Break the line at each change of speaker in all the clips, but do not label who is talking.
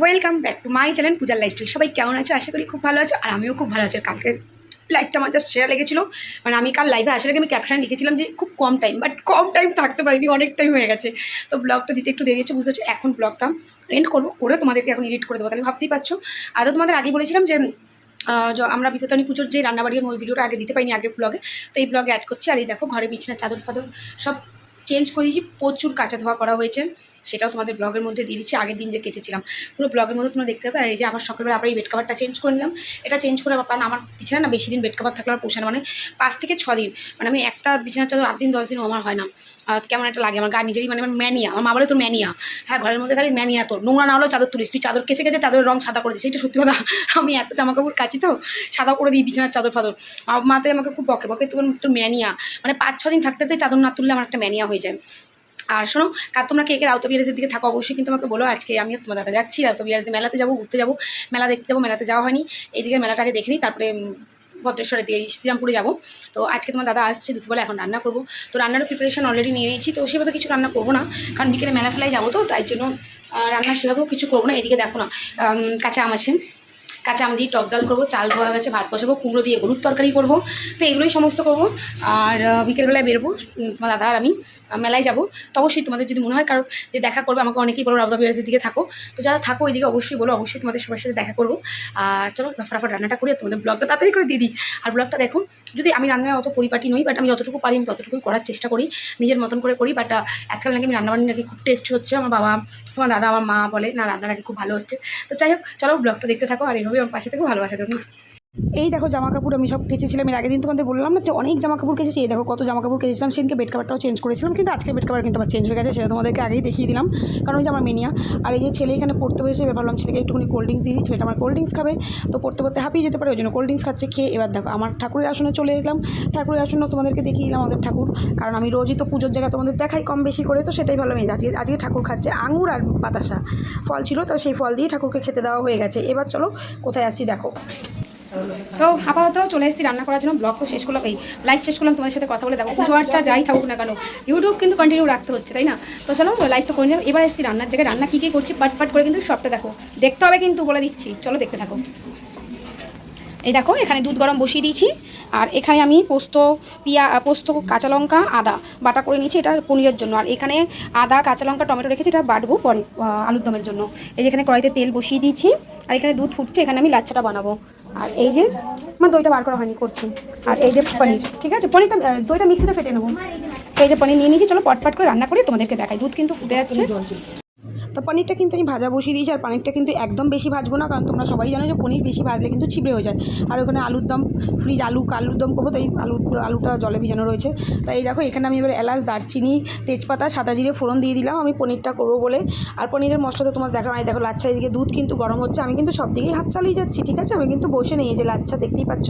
Welcome back to my channel পূজার lifestyle সবাই কেমন আছো? আশা করি খুব ভালো আছো, আর আমিও খুব ভালো আছি। কালকে লাইফটা আমার জাস্ট সেরা লেগেছিল। মানে আমি কাল লাইভে আসার আগে আমি ক্যাপশন লিখেছিলাম যে, খুব কম টাইম বাট কম টাইম থাকতে পারিনি, অনেক টাইম হয়ে গেছে। তো ব্লগটা দিতে একটু দেরি হচ্ছে, বুঝতে হচ্ছে এখন ব্লগটা এন্ড করব, করে তোমাদেরকে এখন এডিট করে দেবো। তাহলে ভাবতেই পারছ। আরও তোমাদের আগে বলেছিলাম যে আমরা বিপত্তানি পুজোর যে রান্নাবাড়ির ওই ভিডিওটা আগে দিতে পারিনি আগের ব্লগে তো এই ব্লগে অ্যাড করছি। আর এই দেখো, ঘরে বিছানা চাদর ফাদর সব চেঞ্জ করে দিয়েছি। প্রচুর কাঁচা ধোয়া করা হয়েছে। সেটাও তোমাদের ব্লগের মধ্যে দিয়ে দিচ্ছি, আগের দিন যে কেচেছিলাম। পুরো ব্লগের মধ্যে তোমরা দেখতে পাবে আর এই যে আবার সকালবেলা আবার এই বেড কাভারটা চেঞ্জ করে নিলাম। এটা চেঞ্জ করে কারণ আমার বিছানা না বেশি দিন বেড কাভার থাকলে আমার মানে পাঁচ থেকে ছ দিন। মানে আমি একটা বিছানা চাদর আট দিন, দশ দিন আমার হয় না। কেমন একটা লাগে। আমার গা নিজেরই মানে আমার ম্যানিয়া। আমার মা বলে তোর ম্যানিয়া। হ্যাঁ ঘরের মধ্যে থাকলে ম্যানিয়া তোর। নোংরা না হলেও চাদর তুলিস। তুই চাদর কেচে কেচে চাদরের রং সাদা করে দিস। এটা সত্যি কথা। আমি এত জামা কাপড় কাচি তো, সাদা করে দিই বিছানার চাদর ফাদর। মাতে আমাকে খুব বকে বকে তোর তোর ম্যানিয়া। মানে পাঁচ, ছ দিন থাকতে থাকতে চাদর না তুললে আমার একটা ম্যানিয়া হয়ে যায়। আর শোনো কার তোমরা কে কে রাউতা বিহারের দিকে থাকো অবশ্যই কিন্তু আমাকে বলো। আজকে আমি তোমার দাদা যাচ্ছি, রাউতা বিহারে মেলাতে যাব, ঘুরতে যাব। মেলা দেখতে যাব, মেলাতে যাওয়া হয়নি। এইদিকে মেলাটাকে দেখে নিই, তারপরে ভদ্রেশ্বরের দিকে, শ্রীরামপুরে যাব। তো আজকে তোমার দাদা আসছে, দুপুরবেলা এখন রান্না করব। তো রান্নারও প্রিপারেশন অলরেডি নিয়ে নিয়েছি, তো সেভাবে কিছু রান্না করব না। কারণ বিকেলে মেলা ফেলায় যাব তো, তাই জন্য রান্না সেভাবেও কিছু করব না। এদিকে দেখো না কাঁচা আম আছে। কাঁচা আম দিয়ে টক ডাল করব, চাল ধোয়া গেছে, ভাত বসাবো, কুমড়ো দিয়ে গরুর তরকারি করব। তো এগুলোই সমস্ত করব। আর বিকেলবেলায় বেরবো তোমার দাদা আর আমি মেলায় যাব। তো অবশ্যই তোমাদের যদি মনে হয় কারোর যে দেখা করবে, আমাকে অনেকেই বলো রাবদা বিরাজের দিকে থাকো। তো যারা থাকো ওইদিকে অবশ্যই বলো, অবশ্যই তোমাদের সবার সাথে দেখা করব। আর চলো ফটাফট রান্নাটা করি তোমাদের ব্লগটা তাড়াতাড়ি করে দিয়ে দিই। আর ব্লগটা দেখো, যদি আমি রান্নায় অত পরিপাটি নই বাট আমি যতটুকু পারি, আমি ততটুকুই করার চেষ্টা করি, নিজের মতন করে করি। বাট আজকাল নাকি আমি রান্নাবান্না নাকি খুব টেস্ট হচ্ছে। আমার বাবা, তোমার দাদা, আমার মা বলে, না রান্না নাকি খুব ভালো হচ্ছে। তো যাই হোক, চলো ব্লগটা দেখতে থাকো, আর এইভাবে আমার পাশে থেকে ভালোবাসা দেবো এই দেখো জামা কাপড় আমি সব কেচেছিলাম, এর আগের দিন তোমাদের বললাম না যে অনেক জামা কাপড় কেচেছি, এই দেখো কত জামা কাপড় কেচেছিলাম, সেদিনকে বেড কাভারটাও চেঞ্জ করেছিলাম, কিন্তু আজকে বেড কাভার কিন্তু আমার চেঞ্জ হয়ে গেছে, সেটা তোমাদেরকে আগেই দেখিয়ে দিলাম। কারণ ওই যে আমার মেনিয়া আর এই যে ছেলে এখানে পড়তে বসেছে ভাবলাম ছেলেকে একটুখানি কোল্ড ড্রিঙ্কস দিয়ে ছেলেটা আমার কোল্ড ড্রিঙ্কস খাবে, তো পড়তে পড়তে হাঁপিয়ে যেতে পারে, ওই জন্য কোল্ড ড্রিঙ্কস খাচ্ছে, খেয়ে এবার দেখো আমার ঠাকুরের আসনে চলে এলাম। ঠাকুরের আসনে তোমাদেরকে দেখিয়ে দিলাম, আমাদের ঠাকুর, কারণ আমি রোজই তো পুজোর জায়গায় তোমাদের দেখাই কম বেশি করে, তো সেটাই ভালো মেয়ে আজকে আজকে ঠাকুর খাচ্ছে আঙুর আর বাতাসা। ফল ছিল, তো সেই ফল দিয়ে ঠাকুরকে খেতে দেওয়া হয়ে গেছে। এবার চলো কোথায় আসছি দেখো। তো আপাতত চলে এসেছি রান্না করার জন্য ব্লগ তো শেষ করলাম, এই লাইভ শেষ করলাম, তোমাদের সাথে কথা বলে দেখো পুজো আর্চা যাই থাকুক না কেন ইউটিউব কিন্তু কন্টিনিউ রাখতে হচ্ছে, তাই না? তো চলো লাইভ তো করে নিলাম, এবার এসেছি রান্নার জায়গায়, রান্না কী কী করছি পাট পাট করে কিন্তু সবটা দেখো, দেখতে হবে কিন্তু বলে দিচ্ছি, চলো দেখতে থাকো। এই দেখো, এখানে দুধ গরম বসিয়ে দিয়েছি, আর এখানে আমি পোস্ত, পিয়া পোস্ত, কাঁচা লঙ্কা, আদা বাটা করে নিয়েছি, এটা পনিরের জন্য, আর এখানে আদা, কাঁচা লঙ্কা, টমেটো রেখেছি, এটা বাটবো পরে আলুর দমের জন্য। এই যে এখানে কড়াইতে তেল বসিয়ে দিয়েছি, আর এখানে দুধ ফুটছে, এখানে আমি লাচ্ছাটা বানাবো। আর এই যে, আমার দইটা বার করা হয়নি, করছি। আর এই যে পনির, ঠিক আছে? পনিরটা দইটা মিক্সিতে ফেটে নেব। এই যে পনির নিয়ে নিয়েছি, চলো পটপট করে রান্না করে, তোমাদেরকে দেখাই। দুধ কিন্তু ফুটে যাচ্ছে। তো পনিরটা কিন্তু আমি ভাজা বসিয়ে দিয়েছি, আর পনিরটা কিন্তু একদম বেশি ভাজবো না, কারণ তোমরা সবাই জানো যে পনির বেশি ভাজলে কিন্তু ছিবড়ে হয়ে যায়। আর ওখানে আলুর দম ফ্রিজ আলু, আলুর দম করব, তাই আলু আলুটা জলে ভিজানো রয়েছে। তাই এই দেখো, এখানে আমি এবার এলাচ, দারচিনি, তেজপাতা, সাদা জিরে ফোড়ন দিয়ে দিলাম, আমি পনিরটা করব বলে। আর পনিরের মশলা তো তোমার দেখো এই দেখো লাচ্ছা, এদিকে দুধ কিন্তু গরম হচ্ছে, আমি কিন্তু সব দিকেই হাত চালিয়ে যাচ্ছি, ঠিক আছে? আমি কিন্তু বসে নেই যে লাচ্ছা দেখতেই পাচ্ছ।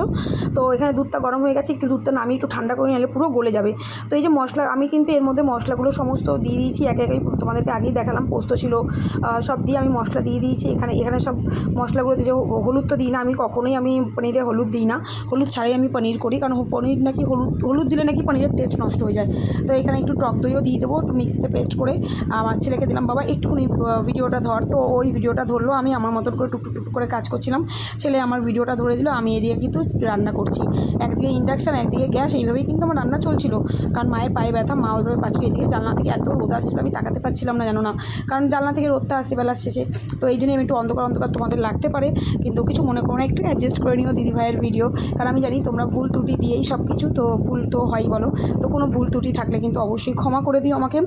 তো এখানে দুধটা গরম হয়ে গেছে, একটু দুধটা নামিয়ে একটু ঠান্ডা করে নিলে পুরো গলে যাবে। তো এই যে মশলা, আমি কিন্তু এর মধ্যে মশলাগুলো সমস্ত দিয়ে দিয়েছি, একে একে তোমাদেরকে আগেই দেখালাম, পোস্ত ছিল আহ, সব দিয়ে আমি মশলা দিয়ে দিয়েছি। এখানে এখানে সব মশলাগুলোতে যে হলুদ তো দিই না আমি কখনোই আমি পনিরে হলুদ দিই না। হলুদ ছাড়াই আমি পনির করি কারণ পনির নাকি হলুদ হলুদ দিলে নাকি পনিরের টেস্ট নষ্ট হয়ে যায়। তো এখানে একটু টক দইও দিয়ে দেবো মিক্সিতে পেস্ট করে। আমার ছেলেকে দিলাম বাবা একটুখানি ভিডিওটা ধর। তো ওই ভিডিওটা ধরলো আমি আমার মতন করে টুক টুক টুক করে কাজ করছিলাম। ছেলে আমার ভিডিওটা ধরে দিল আমি এদিকে কিন্তু রান্না করছি। একদিকে ইন্ডাকশান একদিকে গ্যাস এইভাবেই কিন্তু আমার রান্না চলছিল। কারণ মায়ের পায়ে ব্যথা মা ওইভাবে পাচ্ছিল এদিকে জানলা থেকে এত রোদ আসছিল আমি তাকাতে পারছিলাম না জানো না। কারণ জানলা থেকে রোদটা আসে বেলার শেষে। তো এই জন্যই আমি একটু অন্ধকার অন্ধকার তোমাদের লাগতে পারে। কিন্তু কিছু মনে করো না, একটু অ্যাডজাস্ট করে নিও দিদি ভাইয়ের ভিডিও কারণ আমি জানি তোমরা ভুল ত্রুটি দিয়েই সব কিছু তো ভুল তো হয় বলো। তো কোনো ভুল ত্রুটি থাকলে কিন্তু অবশ্যই ক্ষমা করে দিও আমাকে।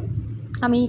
আমি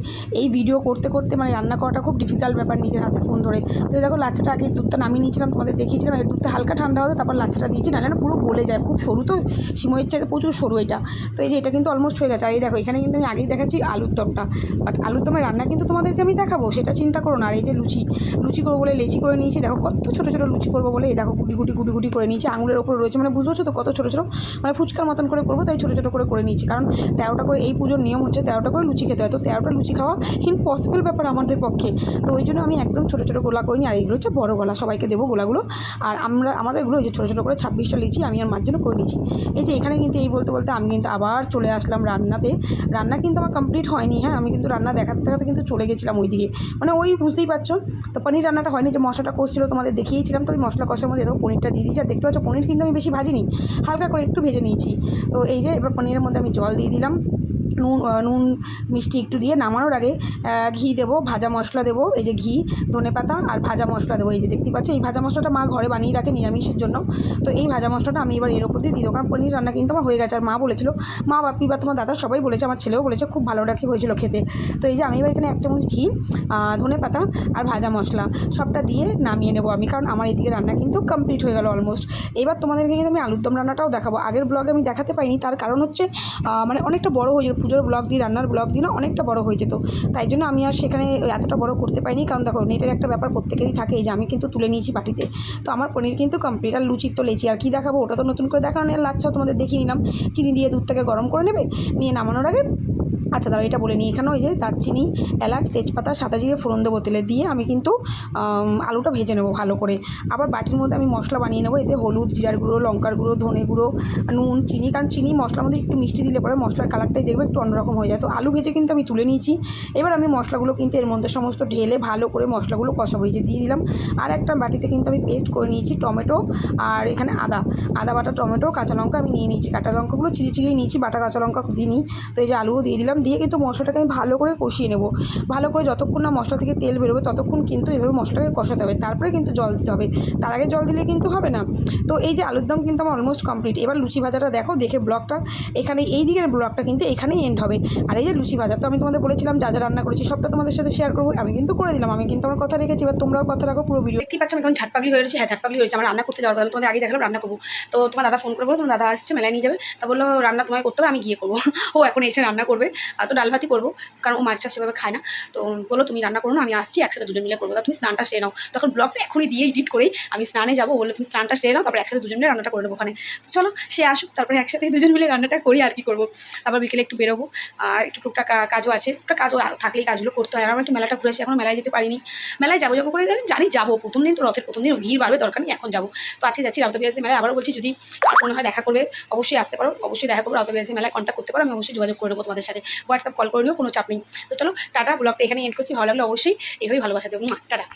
এই ভিডিও করতে করতে মানে রান্না করাটা খুব ডিফিকাল্ট ব্যাপার নিজের হাতে ফোন ধরে। তো এই দেখো লাচ্ছাটা আগে দুধটা নামিয়ে নিয়েছিলাম, তোমাদের দেখিয়েছিলাম এর দুধটা হালকা ঠান্ডা হতো তারপর লাচ্ছাটা দিয়েছি, নাহলে না পুরো গলে যায়, খুব সরু তো সিময়ের চাইতে প্রচুর সরু এটা। তো এই যে এটা কিন্তু অলমোস্ট হয়ে গেছে, আর এই দেখো, এখানে কিন্তু আমি আগেই দেখাচ্ছি আলুর দমটা। বাট আলুর দমের রান্না কিন্তু তোমাদেরকে আমি দেখাবো, সেটা চিন্তা করো না, আর এই যে লুচি লুচি করব বলে লেচি করে নিয়েছি, দেখো কত ছোটো ছোটো লুচি করব বলে, এই দেখো গুটি গুটি গুটি গুটি করে নিয়েছি, আঙুলের ওপরে রয়েছে মানে বুঝতে পারছ তো কত ছোটো ছোটো মানে ফুচকার মতন করে করব, তাই ছোটো ছোটো করে করে নিয়েছি, কারণ তেরোটা করে এই পুজোর নিয়ম হচ্ছে তেরোটা করে লুচি খেতে হয়, তো তেরো তেরোটা লুচি খাওয়া ইম্পসিবল ব্যাপার আমাদের পক্ষে। তো ওই জন্য আমি একদম ছোটো ছোটো গোলা করিনি, আর এইগুলো হচ্ছে বড়ো গোলা, সবাইকে দেবো গোলাগুলো। আর আমরা আমাদেরগুলো এই যে ছোটো ছোটো করে ছাব্বিশটা লিচি আমি আর মার জন্য করে নিয়েছি। এই যে এখানে কিন্তু এই বলতে বলতে আমি কিন্তু আবার চলে আসলাম রান্নাতে। রান্না কিন্তু আমার কমপ্লিট হয়নি হ্যাঁ আমি কিন্তু রান্না দেখাতে দেখাতে কিন্তু চলে গেছিলাম ওই দিকে মানে ওই বুঝতেই পারছ, তো পনির রান্নাটা হয়নি, যে মশলাটা কষছিল তোমাদের দেখিয়েছিলাম, তো ওই মশলা কষার মধ্যে দেখো পনিরটা দিয়ে দিয়েছি। আর দেখতে পাচ্ছ, পনির কিন্তু আমি বেশি ভাজিনি, হালকা করে একটু ভেজে নিয়েছি। তো এই যে এবার পনিরের মধ্যে আমি জল দিয়ে দিলাম। নুন নুন মিষ্টি একটু দিয়ে নামানোর আগে ঘি দেবো, ভাজা মশলা দেবো, এই যে ঘি, ধনে পাতা আর ভাজা মশলা দেবো, এই যে দেখতে পাচ্ছ, এই ভাজা মশলাটা মা ঘরে বানিয়ে রাখে নিরামিষের জন্য। তো এই ভাজা মশলাটা আমি এবার এর উপর দিয়ে দিই দোকান পনির রান্না কিন্তু আমার হয়ে গেছে, আর মা বলেছিল, মা বাপি বা তোমার দাদা সবাই বলেছে, আমার ছেলেও বলেছে, খুব ভালো রাখি হয়েছিল খেতে। তো এই যে আমি এবার এখানে এক চামচ ঘি ধনে পাতা আর ভাজা মশলা সবটা দিয়ে নামিয়ে নেব আমি, কারণ আমার এদিকে রান্না কিন্তু কমপ্লিট হয়ে গেল অলমোস্ট। এবার তোমাদেরকে কিন্তু আমি আলুর দম রান্নাটাও দেখাবো। আগের ব্লগে আমি দেখাতে পাইনি, তার কারণ হচ্ছে মানে অনেকটা বড় হয়ে যেত পুজোর ব্লগ দিয়ে রান্নার ব্লগ দিলে অনেকটা বড় হয়ে যেত। তাই জন্য আমি আর সেখানে এতটা বড় করতে পারিনি, কারণ দেখো নেটের একটা ব্যাপার প্রত্যেকেরই থাকে যে আমি কিন্তু তুলে নিয়েছি বাটিতে। তো আমার পনির কিন্তু কমপ্লিট আর লুচির তো লেচি, আর কি দেখাবো ওটা তো নতুন করে দেখানো নেই লাচ্ছাও তোমাদের দেখিয়ে নিলাম। চিনি দিয়ে দুধটাকে গরম করে নেবে, নিয়ে নামানোর আগে আচ্ছা দাঁড়া এটা বলে নিই। এখানে ওই যে দারচিনি, এলাচ, তেজপাতা, সাদা জিরে ফোড়ন দেবো তেলে দিয়ে আমি কিন্তু আলুটা ভেজে নেব ভালো করে। আবার বাটির মধ্যে আমি মশলা বানিয়ে নেব, এতে হলুদ, জিরার গুঁড়ো, লঙ্কার গুঁড়ো, ধনে গুঁড়ো, নুন, চিনি, কারণ চিনি মশলার মধ্যে একটু মিষ্টি দিলে পরে মশলার কালারটাই দেখবে একটু অন্যরকম হয়ে যায়। তো আলু ভেজে কিন্তু আমি তুলে নিয়েছি। এবার আমি মশলাগুলো কিন্তু এর মধ্যে সমস্ত ঢেলে ভালো করে মশলাগুলো এই যে দিয়ে দিলাম। আর একটা বাটিতে কিন্তু আমি পেস্ট করে নিয়েছি টমেটো আর এখানে আদা। আদা, বাটা, টমেটো, কাঁচা লঙ্কা আমি নিয়ে নিয়েছি। কাঁচা লঙ্কাগুলো চিলি চিলি নিয়েছি, বাটা, কাঁচা লঙ্কা দিইনি। তো এই যে আলুও দিয়ে দিলাম। দিয়ে কিন্তু মশলাটাকে আমি ভালো করে কষিয়ে নেব। ভালো করে যতক্ষণ না মশলা থেকে তেল বেরোবে ততক্ষণ কিন্তু এভাবে মশলাটাকে কষাতে হবে। তারপরে কিন্তু জল দিতে হবে। তার আগে জল দিলে কিন্তু হবে না। তো এই যে আলুর দম কিন্তু আমার অলমোস্ট কমপ্লিট এবার লুচি ভাজাটা দেখো, দেখে ব্লগটা এখানে, এই দিকের ব্লগটা কিন্তু এখানেই এন্ড হবে। আর এই যে লুচি ভাজা, তো আমি তোমাদের বলেছিলাম যা যা রান্না করেছি সবটা তোমাদের সাথে শেয়ার করব। আমি কিন্তু করে দিলাম। আমি কিন্তু আমার কথা রেখেছি, এবার তোমরাও কথা রাখো পুরো ভিডিও দেখতে পাচ্ছ আমি এখন ঝাটপাগলি হয়ে রয়েছে। হ্যাঁ ঝাটপাগলি হয়েছে। আমার রান্না করতে যাওয়ার কথা। তোমাদের আগে দেখালাম, রান্না করব। তো তোমার দাদা ফোন করব, তোমার দাদা আসছে, মেলায় নিয়ে যাবে। তা বলল, রান্না তোমায় করতে হবে, আমি গিয়ে করব। ও এখন এসে রান্না করবে। তো ডাল ভাতই করব, কারণ ও মাছটা সেভাবে খায় না। তো বলল তুমি রান্না করো না, আমি আসছি একসাথে দুজন মিলে করব। তা তুমি স্নানটা সেরে নাও। তখন ব্লগটা এখনই দিয়ে এডিট করেই আমি স্নানে যাব বললে তুমি স্নানটা সেরে নাও, তারপর একসাথে দুজন মিলে রান্নাটা করে নেব ওখানে। তো চলো, সে আসুক, তারপরে একসাথে দুজন মিলে রান্নাটা করি আর কি করব। আবার বিকেলে একটু বেরোবো। আর একটু টুকটাক কাজও আছে। টুকটাক কাজও থাকলেই কাজগুলো করতে হয়। আর আমার একটু মেলাটা ঘুরেছি এখন মেলায় যেতে পারিনি। মেলায় যাব যাব করে জানি যাব। প্রথম দিন তো রথের প্রথম দিন ভিড় বাড়বে, দরকার নেই, এখন যাব। তো আজকে যাচ্ছি রাউতা বিরাজি মেলায়। আবারও বলছি, যদি মনে হয় দেখা করবে, অবশ্যই আসতে পারো, অবশ্যই দেখা করব। রাউতা বিরাজি মেলায় কন্ট্যাক্ট করতে পারো, আমি অবশ্যই যোগাযোগ করে দেবো তোমাদের সাথে। হোয়াটসঅ্যাপ কল করে নিও, কোনো চাপ নেই। তো চলো, টাটা, ব্লগটা এখানে এন্ড করছি। ভালো লাগলে অবশ্যই এভাবেই ভালোবাসা দেবো। টাটা।